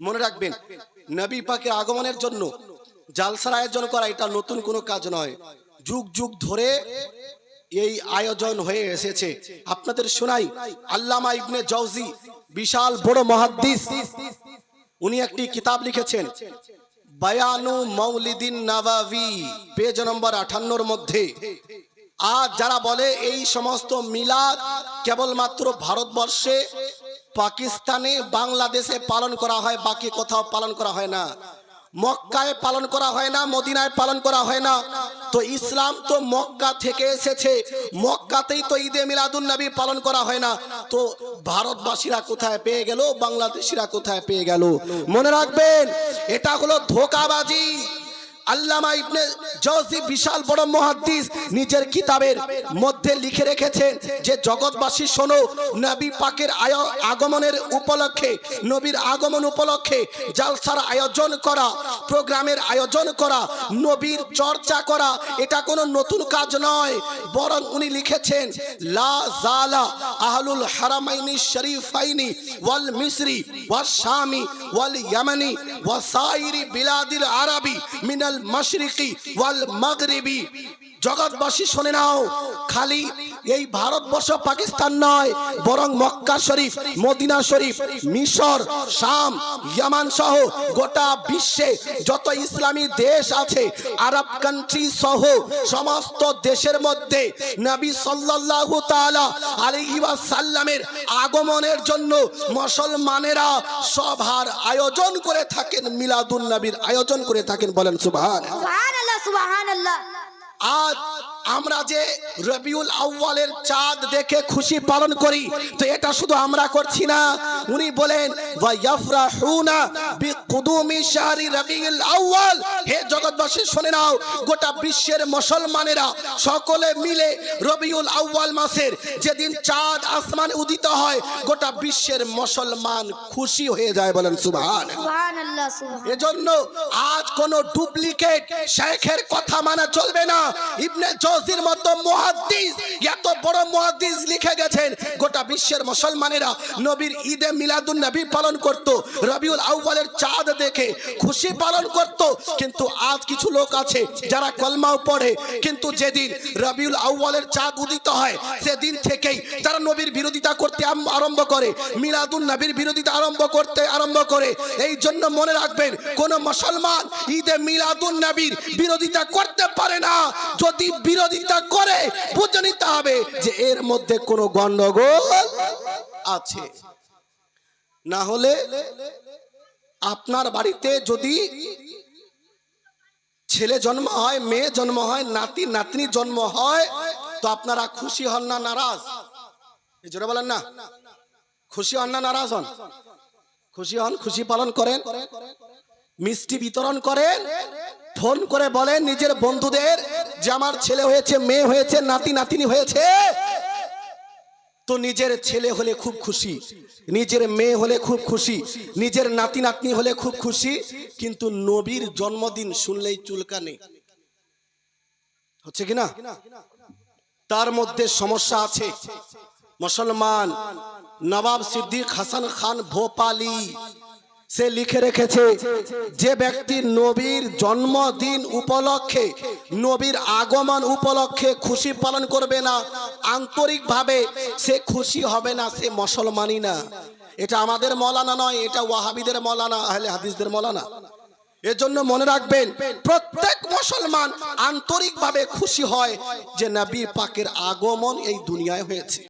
মনে রাখবেন, নবী পাকের আগমনের জন্য জালসার আয়োজন করা এটা নতুন কোনো কাজ নয়। যুগ যুগ ধরে এই আয়োজন হয়ে এসেছে। আপনাদের শোনাই, আল্লামা ইবনে জৌজি বিশাল বড় মহাদ্দিস, উনি একটি কিতাব লিখেছেন, বায়ানু মৌলিদিন নাবাবি, পেজ নম্বর আঠান্নর মধ্যে। আর যারা বলে এই সমস্ত মিলাদ কেবলমাত্র ভারতবর্ষে পাকিস্তানে বাংলাদেশে পালন করা হয়, বাকি কোথাও পালন করা হয় না। মক্কায় পালন করা হয় না, মদিনায় পালন করা হয় না। তো ইসলাম তো মক্কা থেকে এসেছে। মক্কাতেই তো ঈদে মিলাদুন নবী পালন করা হয় না। তো ভারতবাসীরা কোথায় পেয়ে গেল? বাংলাদেশিরা কোথায় পেয়ে গেল? মনে রাখবেন, এটা হলো ধোকাবাজি। আল্লামা ইবনে জৌজি বিশাল বড় মুহাদ্দিস নিজের কিতাবের মধ্যে লিখে রেখেছেন যে, জগৎবাসী শোনো, নবী পাকের আগমনের উপলক্ষে, নবীর আগমন উপলক্ষে জালসার আয়োজন করা, প্রোগ্রামের আয়োজন করা, নবীর চর্চা করা, এটা কোনো নতুন কাজ নয়। বরং উনি লিখেছেন, লা জালা আহলুল হারামাইনি শরীফাইনি ওয়াল মিসরি ওয়াল শামি ওয়াল ইয়ামানি ওয়া সাইরি বিলাদিল আরবি মিনাল ওয়াল মাগরিবি। জগৎবাসী শুনে নাও, খালি এই ভারতবর্ষ পাকিস্তান নয়, বরং মক্কা শরীফ, মদিনা শরীফ, মিশর, শাম, ইয়ামান সহ গোটা বিশ্বে যত ইসলামী দেশ আছে, আরব কান্ট্রি সহ সমস্ত দেশের মধ্যে নবী সাল্লাল্লাহু তাআলা আলাইহি ওয়াসাল্লামের আগমনের জন্য মুসলমানেরা সভার আয়োজন করে থাকেন, মিলাদুন নবীর আয়োজন করে থাকেন, বলেন সুবহান সুবহান আল্লাহ সুবহান আল্লাহ আজ আমরা যে রবিউল আউ্বালের চাঁদ দেখে খুশি পালন করি, তো এটা শুধু আমরা করছি না। উনি বলেন ইয়াফরাহুনা বিকুদুমি শাহরি রবিউল আউ্বাল হে জগৎবাসী শুনে নাও গোটা বিশ্বের মুসলমানেরা সকলে মিলে রবিউল আউ্বাল মাসের যেদিন চাঁদ আসমানে উদিত হয় গোটা বিশ্বের মুসলমান খুশি হয়ে যায় বলেন সুবহান এজন্য আজ কোন ডুপ্লিকেট শেখের কথা মানা চলবে না। ইবনে জৌজির মতো মুহাদ্দিস এত বড় মুহাদ্দিস লিখে গেছেন গোটা বিশ্বের মুসলমানেরা নবীর ঈদে মিলাদুন নবী পালন করত রবিউল আউয়ালের চাঁদ দেখে খুশি পালন করত। কিন্তু আজ কিছু লোক আছে যারা কলমাও পড়ে। কিন্তু যেদিন রবিউল আউয়ালের চাঁদ উদিত হয়, সেদিন থেকেই তারা নবীর বিরোধিতা করতে আরম্ভ করে, মিলাদুন নবীর বিরোধিতা আরম্ভ করতে আরম্ভ করে, এই জন্য মনে রাখবেন, কোন মুসলমান ঈদে মিলাদুন নবীর বিরোধিতা করতে পারে না। যদি বিরোধিতা করে, বুঝে নিতে হবে যে এর মধ্যে কোনো গন্ডগোল আছে। না হলে আপনার বাড়িতে যদি ছেলে জন্ম হয়, মেয়ে জন্ম হয়, নাতি, নাতনি জন্ম হয়, তো আপনারা খুশি হন না নারাজ? জোরে বলেন না। খুশি হন না নারাজ হন? খুশি হন, খুশি পালন করেন। মিষ্টি বিতরণ করেন। ফোন করে বলেন নিজের বন্ধুদের যে আমার ছেলে হয়েছে, মেয়ে হয়েছে, নাতি, নাতিনি হয়েছে। তো নিজের ছেলে হলে খুব খুশি, নিজের মেয়ে হলে খুব খুশি, নিজের নাতি নাতনি হলে খুব খুশি, কিন্তু নবীর জন্মদিন শুনলেই চুলকা নেই হচ্ছে কি না? তার মধ্যে সমস্যা আছে। মুসলমান নবাব সিদ্দিক হাসান খান ভোপালি সে লিখে রেখেছে, যে ব্যক্তি নবীর জন্মদিন উপলক্ষে, নবীর আগমন উপলক্ষে খুশি পালন করবে না, আন্তরিকভাবে সে খুশি হবে না, সে মুসলমানই না। এটা আমাদের মলানা নয়, এটা ওয়াহাবিদের মলানা, আহলে হাদিসদের মলানা। এজন্য মনে রাখবেন, প্রত্যেক মুসলমান আন্তরিকভাবে খুশি হয় যে নবী পাকের আগমন এই দুনিয়ায় হয়েছে।